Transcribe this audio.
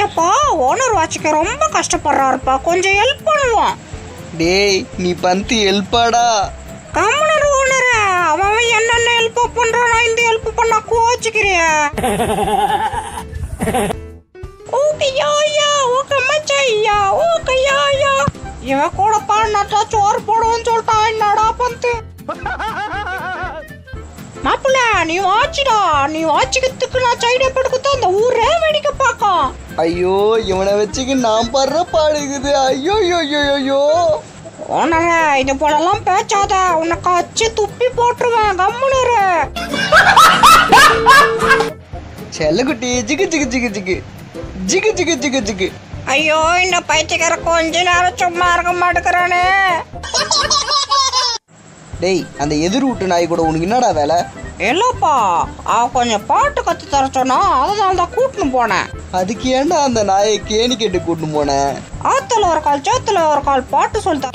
ஏப்பா ஓனர் வாட்சிக்க ரொம்ப கஷ்டப்படுறாருப்பா. கொஞ்சம் ஹெல்ப் பண்ணுவோம் டேய் நீ பந்தி ஹெல்ப்பாடா கம்முனர் ஓனர் அவன் என்னென்ன ஹெல்ப் பண்றானா இந்த ஹெல்ப் பண்ணா கோச்சுக்கிறிய. ஓகேயா ஓகே மச்சையா ஓகேயா இவன் கூட பாடினாட்டா சோறு போடுவோன்னு சொல்லிட்டான் என்னடா பந்து? மாப்பிள்ள நீ வாட்சிடா நீ வாட்சிக்கிறதுக்கு நான் சைடே படுக்குத்தா அந்த ஊரே ஐயோ இவனை வச்சுக்கு நான் படுற பாடுகுது ஐயோ ஐயோ ஐயோ ஐயோ. ஓனர இது போலலாம் பேச்சாத உன்னை கச்சி துப்பி போட்டுருவேன் கம்முனரு செல்லக்குட்டி ஜிகு ஜிகு ஜிகு ஜிகு. ஜிகு ஜிகு ஜிகு ஜிகு. ஐயோ இந்த பைத்தியக்கார கொஞ்ச நேரம் சும்மா இருக்க மாட்டேங்கிறானே. டேய் அந்த எதிர் வீட்டு நாய் கூட உனக்கு என்னடா வேலை? இல்லப்பா அவ கொஞ்சம் பாட்டு கத்து தர சொன்னா அதனால தான் கூட்டின்னு போனேன். அதுக்கு ஏன்டா அந்த நாயை கேணி கேட்டு கூட்டின்னு போனேன் ஆத்துல ஒரு கால் சேத்துல ஒரு கால் பாட்டு சொல்லித்தர